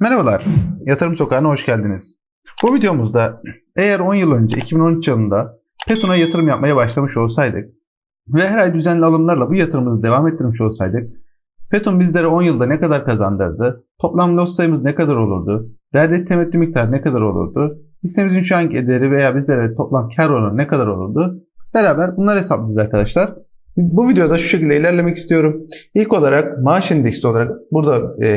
Merhabalar, Yatırım Sokağı'na hoş geldiniz. Bu videomuzda eğer 10 yıl önce 2013 yılında Peton'a yatırım yapmaya başlamış olsaydık ve her ay düzenli alımlarla bu yatırımımızı devam ettirmiş olsaydık Peton bizlere 10 yılda ne kadar kazandırdı, toplam los sayımız ne kadar olurdu, verdiği temettü miktarı ne kadar olurdu, hissemizin şu anki ederi veya bizlere toplam kar oranı ne kadar olurdu beraber bunları hesaplayacağız arkadaşlar. Bu videoda şu şekilde ilerlemek istiyorum. İlk olarak maaş endeksi olarak burada e,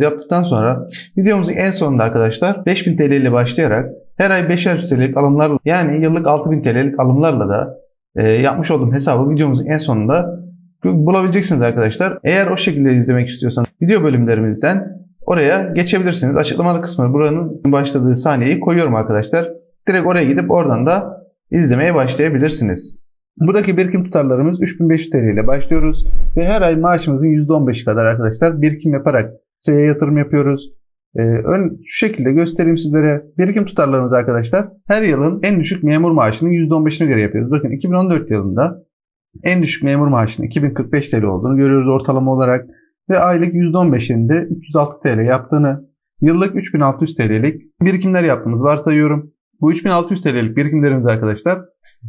yaptıktan sonra videomuzun en sonunda arkadaşlar 5000 TL ile başlayarak her ay 500 TL'lik alımlarla yani yıllık 6000 TL'lik alımlarla da e, yapmış olduğum hesabı videomuzun en sonunda bulabileceksiniz arkadaşlar. Eğer o şekilde izlemek istiyorsanız video bölümlerimizden oraya geçebilirsiniz. Açıklamalı kısmına buranın başladığı saniyeyi koyuyorum arkadaşlar. Direkt oraya gidip oradan da izlemeye başlayabilirsiniz. Buradaki birikim tutarlarımız 3500 TL ile başlıyoruz ve her ay maaşımızın %15 kadar arkadaşlar birikim yaparak hisseye yatırım yapıyoruz. Ee, ön, şu şekilde göstereyim sizlere. Birikim tutarlarımız arkadaşlar her yılın en düşük memur maaşının %15'ine göre yapıyoruz. Bakın 2014 yılında en düşük memur maaşının 2045 TL olduğunu görüyoruz ortalama olarak ve aylık %15'inde 306 TL yaptığını, yıllık 3600 TL'lik birikimler yaptığımız varsayıyorum. Bu 3600 TL'lik birikimlerimizi arkadaşlar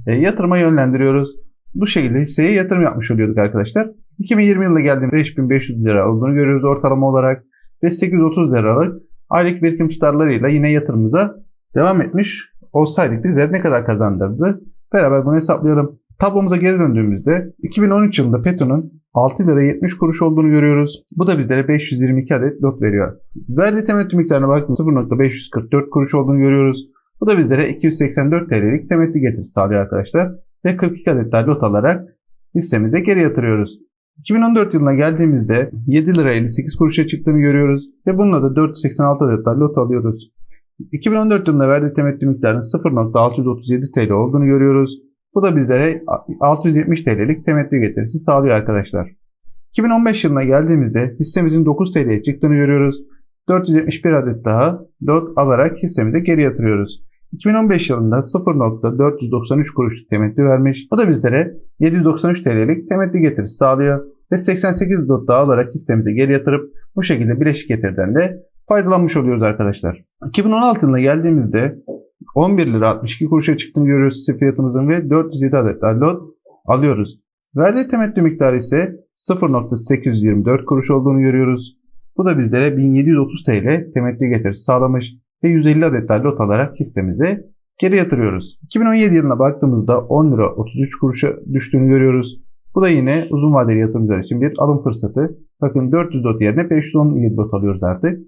e, yatırıma yönlendiriyoruz. Bu şekilde hisseye yatırım yapmış oluyorduk arkadaşlar. 2020 yılında geldiğim 5500 lira olduğunu görüyoruz ortalama olarak ve 830 liralık aylık birikim tutarlarıyla yine yatırımımıza devam etmiş olsaydık bizler ne kadar kazandırdı? Beraber bunu hesaplayalım. Tablomuza geri döndüğümüzde 2013 yılında Peton'un 6 lira 70 kuruş olduğunu görüyoruz. Bu da bizlere 522 adet lot veriyor. Verdiği temettü miktarına baktığımızda 0.544 kuruş olduğunu görüyoruz. Bu da bizlere 284 TL'lik temettü getirisi sağlıyor arkadaşlar. Ve 42 adet daha lot alarak hissemize geri yatırıyoruz. 2014 yılına geldiğimizde 7 lira 58 kuruşa çıktığını görüyoruz. Ve bununla da 486 adet daha lot alıyoruz. 2014 yılında verdiği temettü miktarının 0.637 TL olduğunu görüyoruz. Bu da bizlere 670 TL'lik temettü getirisi sağlıyor arkadaşlar. 2015 yılına geldiğimizde hissemizin 9 TL'ye çıktığını görüyoruz. 471 adet daha lot alarak hissemize geri yatırıyoruz. 2015 yılında 0.493 kuruş temettü vermiş. Bu da bizlere 793 TL'lik temettü getirisi sağlıyor. Ve 88 lot daha alarak hissemize geri yatırıp bu şekilde bileşik getirden de faydalanmış oluyoruz arkadaşlar. 2016 yılına geldiğimizde 11 lira 62 kuruşa çıktığını görüyoruz hisse fiyatımızın ve 407 adet daha lot alıyoruz. Verdiği temettü miktarı ise 0.824 kuruş olduğunu görüyoruz. Bu da bizlere 1730 TL temettü getirisi sağlamış ve 150 adet daha lot alarak hissemize geri yatırıyoruz. 2017 yılına baktığımızda 10 lira 33 kuruşa düştüğünü görüyoruz. Bu da yine uzun vadeli yatırımcılar için bir alım fırsatı. Bakın 400 lot yerine 517 lot alıyoruz artık.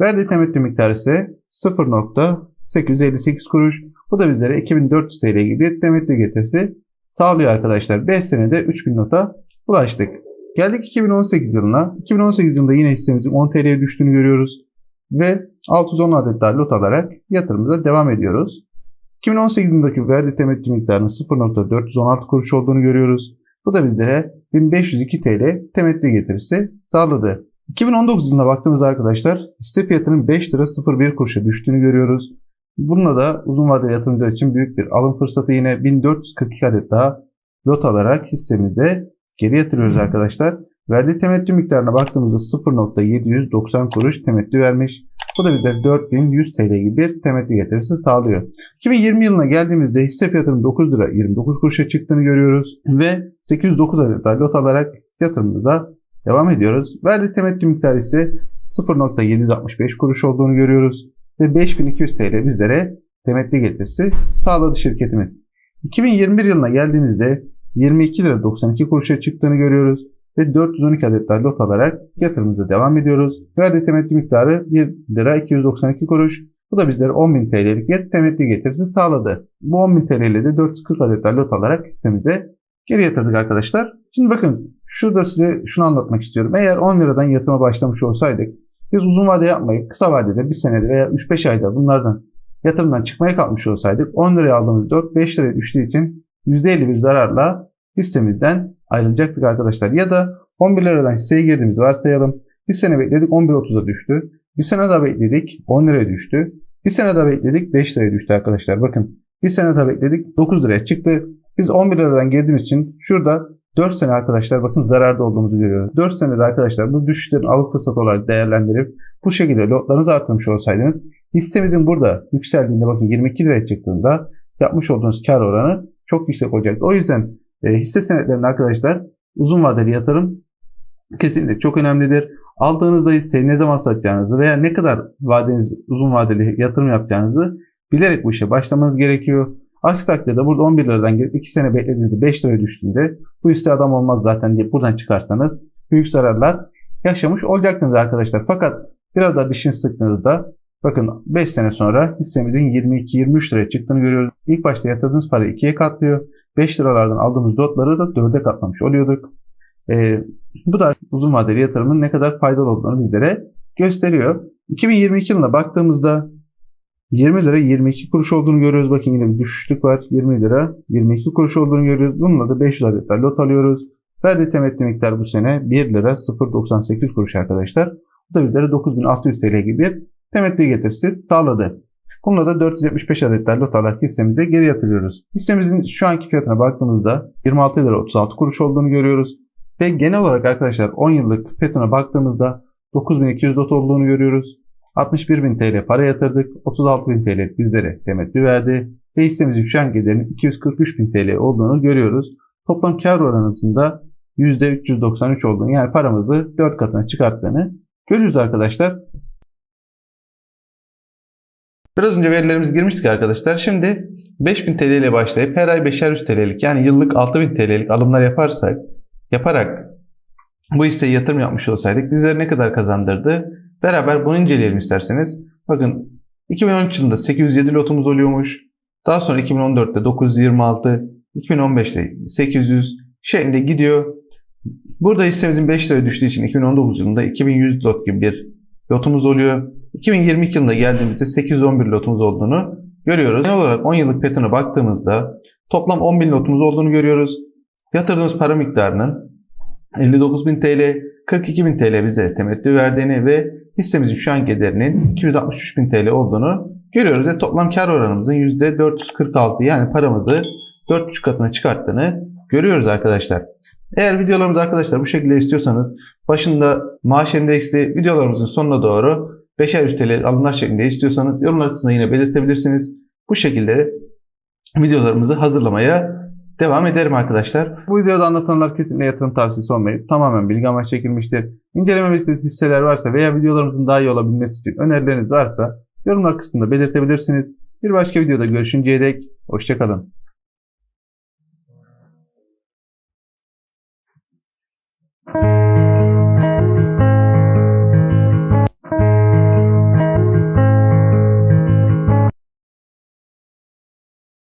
Verdiği temettü miktarı ise 0.858 kuruş. Bu da bizlere 2400 TL gibi bir temettü getirisi sağlıyor arkadaşlar. 5 senede 3000 nota ulaştık. Geldik 2018 yılına. 2018 yılında yine hissemizin 10 TL'ye düştüğünü görüyoruz. Ve 610 adet daha lot alarak yatırımımıza devam ediyoruz. 2018 yılındaki verdi temettü miktarının 0.416 kuruş olduğunu görüyoruz. Bu da bizlere 1502 TL temettü getirisi sağladı. 2019 yılına baktığımızda arkadaşlar hisse fiyatının 5 lira 01 kuruşa düştüğünü görüyoruz. Bununla da uzun vadeli yatırımcılar için büyük bir alım fırsatı yine 1442 adet daha lot alarak hissemize geri yatırıyoruz arkadaşlar. Verdiği temettü miktarına baktığımızda 0.790 kuruş temettü vermiş. Bu da bize 4100 TL gibi bir temettü getirisi sağlıyor. 2020 yılına geldiğimizde hisse fiyatının 9 lira 29 kuruşa çıktığını görüyoruz. Ve 809 adet lot alarak yatırımımıza devam ediyoruz. Verdiği temettü miktarı ise 0.765 kuruş olduğunu görüyoruz. Ve 5200 TL bizlere temettü getirisi sağladı şirketimiz. 2021 yılına geldiğimizde 22 lira 92 kuruşa çıktığını görüyoruz ve 412 adet daha lot alarak yatırımımıza devam ediyoruz. Verdiği temettü miktarı 1 lira 292 kuruş. Bu da bizlere 10.000 TL'lik bir temettü getirisi sağladı. Bu 10.000 TL ile de 440 adet daha lot alarak hissemize geri yatırdık arkadaşlar. Şimdi bakın şurada size şunu anlatmak istiyorum. Eğer 10 liradan yatırıma başlamış olsaydık biz uzun vade yapmayıp kısa vadede bir senede veya 3-5 ayda bunlardan yatırımdan çıkmaya kalkmış olsaydık 10 liraya aldığımız 4 5 liraya düştüğü için %50 bir zararla hissemizden ayrılacaktık arkadaşlar. Ya da 11 liradan hisseye girdiğimizi varsayalım. Bir sene bekledik 11.30'a düştü. Bir sene daha bekledik 10 liraya düştü. Bir sene daha bekledik 5 liraya düştü arkadaşlar. Bakın bir sene daha bekledik 9 liraya çıktı. Biz 11 liradan girdiğimiz için şurada 4 sene arkadaşlar bakın zararda olduğumuzu görüyoruz. 4 senede arkadaşlar bu düşüşlerin alıp fırsat olarak değerlendirip bu şekilde lotlarınızı artırmış olsaydınız hissemizin burada yükseldiğinde bakın 22 liraya çıktığında yapmış olduğunuz kar oranı çok yüksek olacaktı. O yüzden e, hisse senetlerinin arkadaşlar uzun vadeli yatırım kesinlikle çok önemlidir. Aldığınızda hisseyi ne zaman satacağınızı veya ne kadar vadeniz uzun vadeli yatırım yapacağınızı bilerek bu işe başlamanız gerekiyor. Aksi takdirde burada 11 liradan gelip 2 sene beklediğinizde 5 liraya düştüğünde bu hisse adam olmaz zaten diye buradan çıkarsanız büyük zararlar yaşamış olacaksınız arkadaşlar. Fakat biraz daha dişini sıktığınızda bakın 5 sene sonra hissemizin 22-23 liraya çıktığını görüyoruz. İlk başta yatırdığımız parayı 2'ye katlıyor. 5 liralardan aldığımız lotları da 4'e katlamış oluyorduk. Ee, bu da uzun vadeli yatırımın ne kadar faydalı olduğunu bizlere gösteriyor. 2022 yılına baktığımızda 20 lira 22 kuruş olduğunu görüyoruz. Bakın yine bir düşüşlük var. 20 lira 22 kuruş olduğunu görüyoruz. Bununla da 500 adet lot alıyoruz. Verdi temettü miktar bu sene 1 lira 0.98 kuruş arkadaşlar. Bu da bizlere 9600 TL gibi bir temettü getirisi sağladı. Bununla da 475 adet lot alarak hissemize geri yatırıyoruz. Hissemizin şu anki fiyatına baktığımızda 26 lira 36 kuruş olduğunu görüyoruz. Ve genel olarak arkadaşlar 10 yıllık FETÖ'ne baktığımızda 9200 lot olduğunu görüyoruz. 61.000 TL para yatırdık. 36.000 TL bizlere temettü verdi. Ve hissemizin şu an giderinin 243.000 TL olduğunu görüyoruz. Toplam kar oranında %393 olduğunu yani paramızı 4 katına çıkarttığını görüyoruz arkadaşlar. Biraz önce verilerimizi girmiştik arkadaşlar. Şimdi 5000 TL ile başlayıp her ay 500 TL'lik yani yıllık 6000 TL'lik alımlar yaparsak yaparak bu hisseye yatırım yapmış olsaydık bizlere ne kadar kazandırdı? Beraber bunu inceleyelim isterseniz. Bakın 2013 yılında 807 lotumuz oluyormuş. Daha sonra 2014'te 926, 2015'te 800 şeklinde gidiyor. Burada hissemizin 5 liraya düştüğü için 2019 yılında 2100 lot gibi bir lotumuz oluyor. 2022 yılında geldiğimizde 811 lotumuz olduğunu görüyoruz. Genel olarak 10 yıllık petona baktığımızda toplam 10.000 lotumuz olduğunu görüyoruz. Yatırdığımız para miktarının 59.000 TL, 42.000 TL bize temettü verdiğini ve hissemizin şu an ederinin 263.000 TL olduğunu görüyoruz. Ve toplam kar oranımızın %446 yani paramızı 4,5 katına çıkarttığını görüyoruz arkadaşlar. Eğer videolarımızı arkadaşlar bu şekilde istiyorsanız başında maaş endeksli videolarımızın sonuna doğru 5'er 100 TL alımlar şeklinde istiyorsanız yorumlar kısmında yine belirtebilirsiniz. Bu şekilde videolarımızı hazırlamaya devam ederim arkadaşlar. Bu videoda anlatılanlar kesinlikle yatırım tavsiyesi olmayıp tamamen bilgi amaçlı çekilmiştir. İnceleme hisseler varsa veya videolarımızın daha iyi olabilmesi için önerileriniz varsa yorumlar kısmında belirtebilirsiniz. Bir başka videoda görüşünceye dek hoşçakalın.